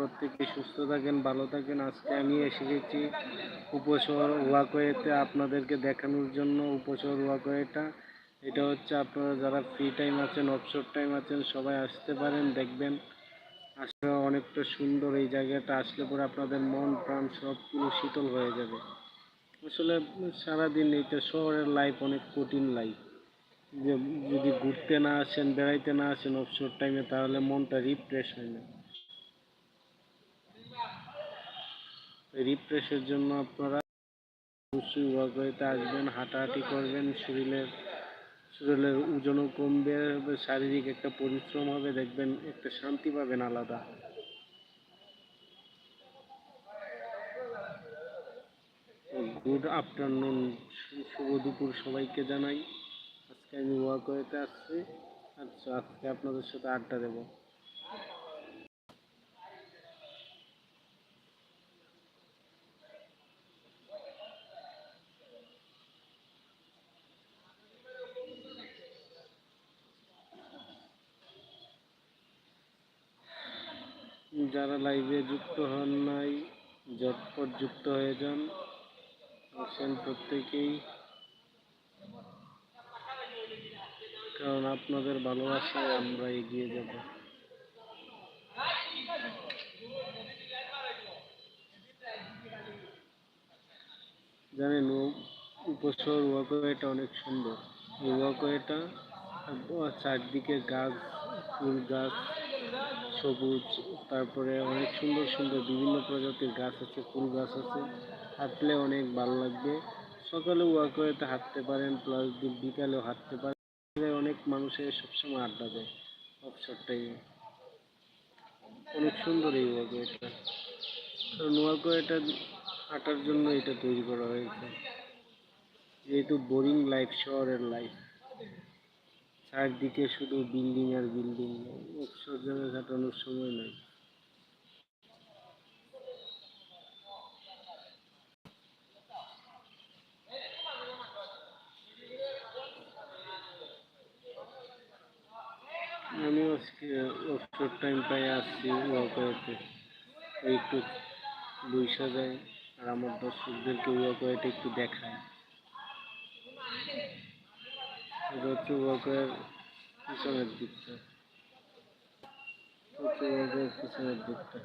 প্রত্যেকে সুস্থ থাকেন, ভালো থাকেন। আজকে আমি এসে গেছি উপশহর ওয়াকওয়েতে আপনাদেরকে দেখানোর জন্য উপশহর ওয়াকওয়েটা। এটা হচ্ছে আপনারা যারা ফ্রি টাইম আছেন অবসর টাইম আছেন, সবাই আসতে পারেন, দেখবেন। আসলে অনেকটা সুন্দর এই জায়গাটা আসলে পরে আপনাদের মন, প্রাণ সব পুরো শীতল হয়ে যাবে। আসলে সারাদিন এইটা শহরের লাইফ অনেক কঠিন লাইফ যে যদি ঘুরতে না আসেন, বেড়াইতে না আসেন অবসর টাইমে তাহলে মনটা রিফ্রেশ হয় না। রিফ্রেশের জন্য আপনারা অবশ্যই ওয়াকওয়েতে আসবেন, হাঁটাহাঁটি করবেন, শরীরের শরীরের ওজনও কমবে, শারীরিক একটা পরিশ্রম হবে, দেখবেন একটা শান্তি পাবেন আলাদা। গুড আফটারনুন শুভ দুপুর সবাইকে জানাই। আজকে আমি ওয়াকওয়েতে আসছি আচ্ছা আজকে আপনাদের সাথে আড্ডা দেবো। যারা লাইভে যুক্ত হন নাই, ঝটপট যুক্ত হয়ে যান। আসেন প্রত্যেকেই। কারণ আপনাদের ভালোবাসায় আমরা এগিয়ে যাব। জানেন, ও উপশহর ওয়াকওয়েটা অনেক সুন্দর। এই ওয়াকওয়েটা চারদিকে গাছ, ফুল গাছ, সবুজ তারপরে অনেক সুন্দর সুন্দর বিভিন্ন প্রজাতির গাছ আছে, ফুল গাছ আছে, হাঁটলে অনেক ভালো লাগবে। সকালে ওয়াকওয়েতে হাঁটতে পারেন প্লাস বিকালেও হাঁটতে পারেন। অনেক মানুষের সবসময় আড্ডা দেয় অবসর অনেক সুন্দর এই ওয়াকওয়েটা কারণ ওয়াকওয়েটা হাঁটার জন্য এটা তৈরি করা হয়েছে। যেহেতু বোরিং লাইফ শহরের লাইফ চারদিকে শুধু বিল্ডিং আর বিল্ডিং অবসর জায়গায় কাটানোর সময় নাই। আমি অবসর টাইম পাই আসছি ওয়াকওয়েতে। একটু বৈশা যায় আর আমার দর্শকদেরকে ওয়াকওয়েটা একটু দেখায়। এটা হচ্ছে ওয়াকওয়ের পিছনের দিকটা। হচ্ছে ওয়াকওয়ের পিছনের দিকটা।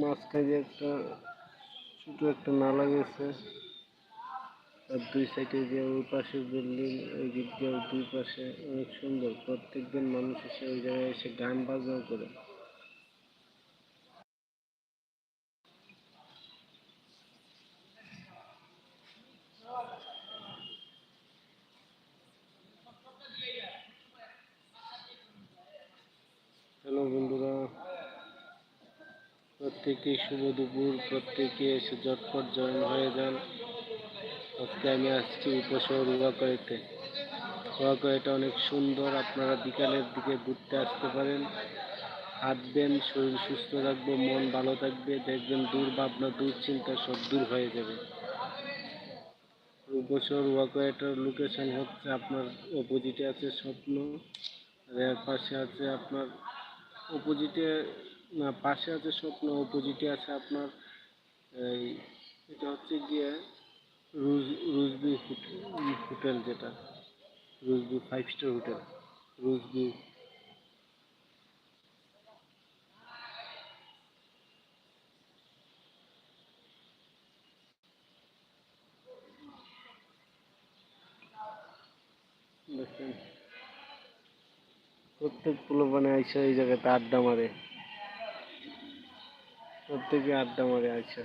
মাঝখানে একটা ছোট একটা নালা গেছে। আর দুই সাইডে যে ওই পাশে বিল্ডিং, ওই দিক দিয়ে দুই পাশে অনেক সুন্দর। প্রত্যেকদিন মানুষ এসে ওই জায়গায় এসে গান বাজনাও করে। হ্যালো বন্ধুরা, প্রত্যেকেই শুভ দুপুর প্রত্যেকে এসে ঝটপট জয়েন হয়ে যান। আজকে আমি আসছি উপশহর ওয়াকওয়েতে ওয়াকওয়েটা অনেক সুন্দর, আপনারা বিকালের দিকে ঘুরতে আসতে পারেন। হাঁটবেন, শরীর সুস্থ থাকবে, মন ভালো থাকবে, দেখবেন দূর ভাবনা দুশ্চিন্তা সব দূর হয়ে যাবে। উপশহর ওয়াকওয়েটার লোকেশন হচ্ছে আপনার অপোজিটে আছে স্বপ্ন এর পাশে আছে আপনার অপোজিটে না, পাশে আছে স্বপ্ন অপোজিটে আছে আপনার এই, এটা হচ্ছে গিয়ে রুজ রুজবি হোটেল যেটা রুজবি ফাইভ স্টার হোটেল রুজবি দেখেন, প্রত্যেক পোলাপানে আইসা এই জায়গাতে আড্ডা মারে। প্রত্যেকে আড্ডা মারে আইসা।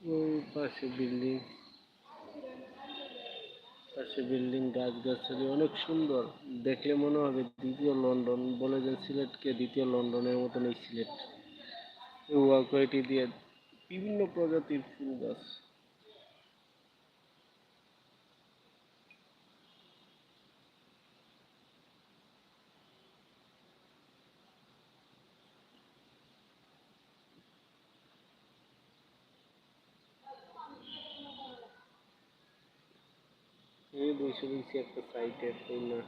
ওই পাশে বিল্ডিং পাশে বিল্ডিং, গাছগাছালি অনেক সুন্দর। দেখলে মনে হবে দ্বিতীয় লন্ডন, বলে যে সিলেটকে দ্বিতীয় লন্ডনের মতন এই সিলেট। ওয়াকওয়েটি দিয়ে বিভিন্ন প্রজাতির ফুল গাছ। বসে রয়েছি একটা সাইটে কই না?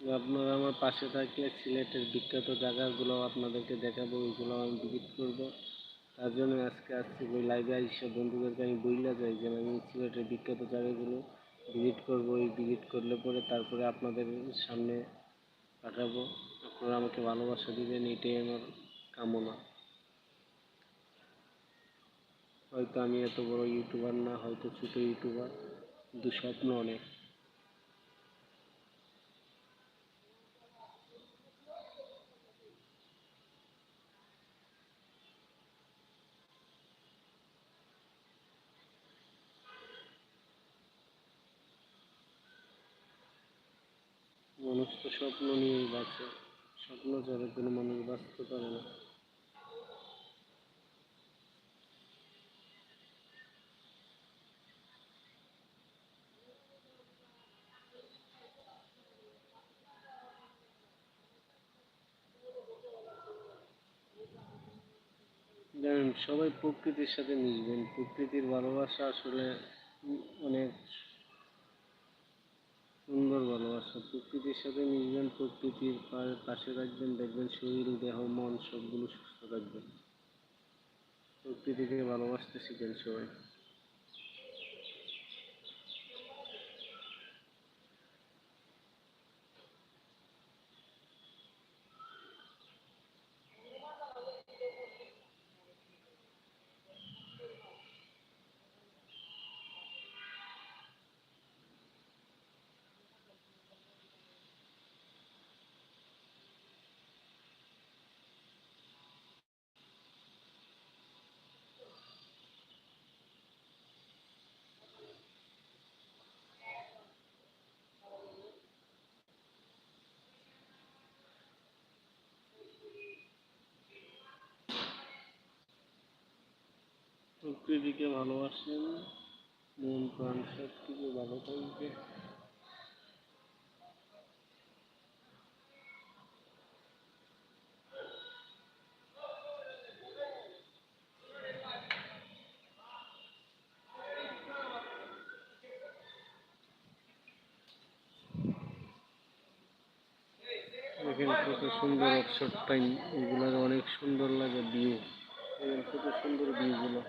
আপনারা আমার পাশে থাকলে সিলেটের বিখ্যাত জায়গাগুলো আপনাদেরকে দেখাবো, ওইগুলো আমি ভিজিট করব। তার জন্য আজকে আসছি ওই লাইভে এসে বন্ধুদেরকে আমি বইলা যাই, যে আমি সিলেটের বিখ্যাত জায়গাগুলো ভিজিট করব। এই ভিজিট করলে পরে তারপরে আপনাদের সামনে পাঠাবো। আপনারা আমাকে ভালোবাসা দিবেন, এটাই আমার কামনা। হয়তো আমি এত বড় ইউটিউবার না, হয়তো ছোট ইউটিউবার কিন্তু স্বপ্ন অনেক মানুষ তো স্বপ্ন নিয়েই বাঁচে। স্বপ্ন ছাড়া কোনো মানুষ বাঁচতে পারে না। সবাই প্রকৃতির সাথে মিশবেন। প্রকৃতির ভালোবাসা আসলে অনেক সুন্দর ভালোবাসা। প্রকৃতির সাথে মিশবেন প্রকৃতির পাশে রাখবেন, দেখবেন শরীর, দেহ, মন, সবগুলো সুস্থ থাকবে। প্রকৃতিকে ভালোবাসতে শিখেন সবাই। প্রকৃতিকে ভালোবাসেন, মন, প্রাণ সব ভালো থাকবে। কত সুন্দর টাইম অনেক সুন্দর লাগে ভিউ কত সুন্দর ভিউগুলো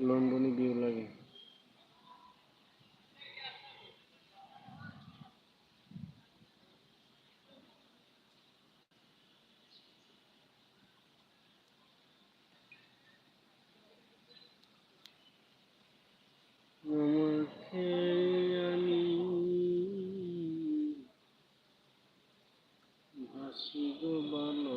লন্ডনে ভিউ লাগে আমাকে আমি ভাসি গো ভালো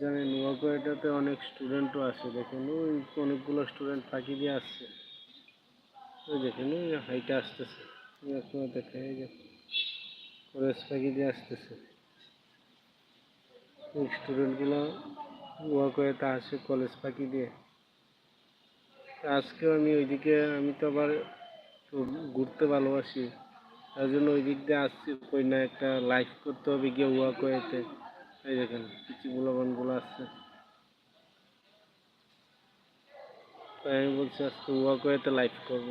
জানেন ওয়াকওয়েটাতে অনেক স্টুডেন্টও আছে, দেখেন, ওই অনেকগুলো স্টুডেন্ট ফাঁকি দিয়ে আসছে। ওই দেখেন, ওই হাইটে আসতেছে। আপনারা দেখে, এই যে কলেজ ফাঁকি দিয়ে আসতেছে। ওই স্টুডেন্টগুলো ওয়াকওয়েতে আসে কলেজ ফাঁকি দিয়ে। আজকেও আমি ওইদিকে, আমি তো আবার ঘুরতে ভালোবাসি। তার জন্য ওই দিক দিয়ে আসছি কই না একটা লাইভ করতে হবে গিয়ে ওয়াকওয়েতে এই দেখেন কিছু আছে। তাই আমি বলছি আজকে ওয়াকওয়েতে লাইভ করব।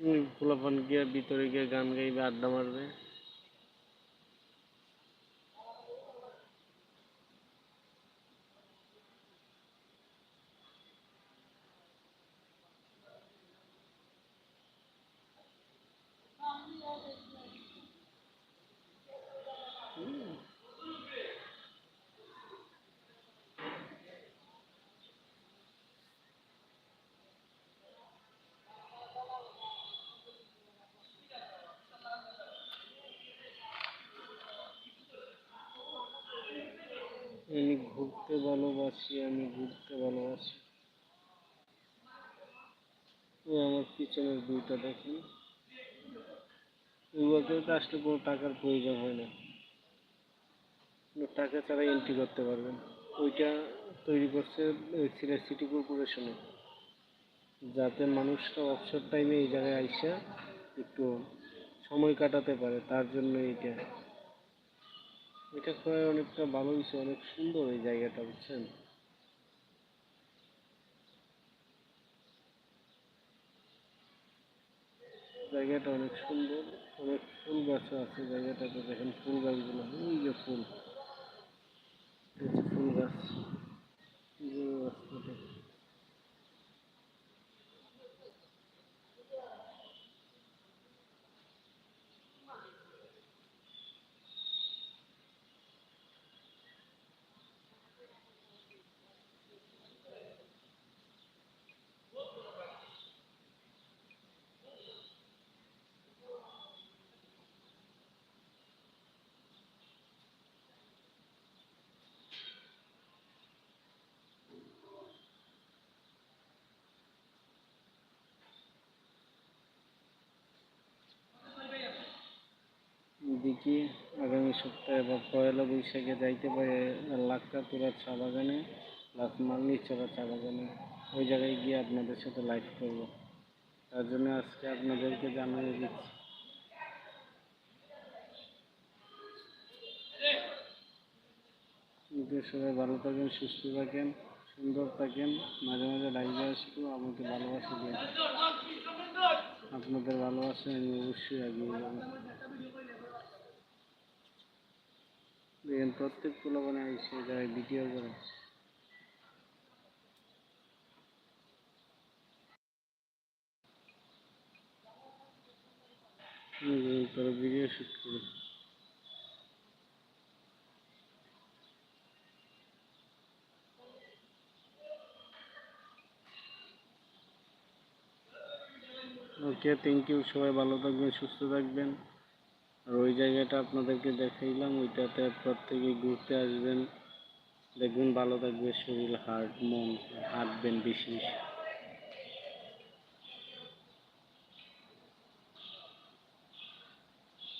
হুম পোলাপান গিয়ে ভিতরে গিয়ে গান গাইবে, আড্ডা মারবে। আমি ঘুরতে ভালোবাসি, আমি ঘুরতে ভালোবাসি। ও আমার পিছনের ভিউটা দেখুন। এই ওয়ার্কআউটে আসলে কোনো টাকার প্রয়োজন হয় না। টাকা ছাড়া এন্ট্রি করতে পারবেন। ওইটা তৈরি করছে সিলেট সিটি কর্পোরেশনে যাতে মানুষরা অবসর টাইমে এই জায়গায় আইসা একটু সময় কাটাতে পারে, তার জন্য এইটা। এটা করে অনেকটা ভালো হয়েছে, অনেক সুন্দর এই জায়গাটা, বুঝছেন? জায়গাটা অনেক সুন্দর, অনেক ফুল গাছও আছে জায়গাটাতে, দেখেন ফুল গাছগুলো ওই যে ফুল। ফুল গাছ। দেখি আগামী সপ্তাহে বা পয়লা বৈশাখে যাইতে পারে লাক্কাতুরা চা বাগানে প্লাস মালনিচরা চা বাগানে। ওই জায়গায় গিয়ে আপনাদের সাথে লাইভ করব। তার জন্য আজকে আপনাদেরকে জানিয়ে দিচ্ছি। সবাই ভালো থাকেন, সুস্থ থাকেন, সুন্দর থাকেন। মাঝে মাঝে লাইভে আসব আমাকে ভালোবাসা দিয়ে আপনাদের ভালোবাসা আমি অবশ্যই এগিয়ে যাব দেখেন, প্রত্যেক পোলাপানে এসে যায় ভিডিও করে। তারা ভিডিও শুট করে। ওকে থ্যাংক ইউ সবাই ভালো থাকবেন, সুস্থ থাকবেন। আর ওই জায়গাটা আপনাদেরকে দেখাইলাম, ওইটাতে প্রত্যেকে ঘুরতে আসবেন। দেখবেন ভালো থাকবে, শরীর হার্ট মন হাঁটবেন বেশি বেশি।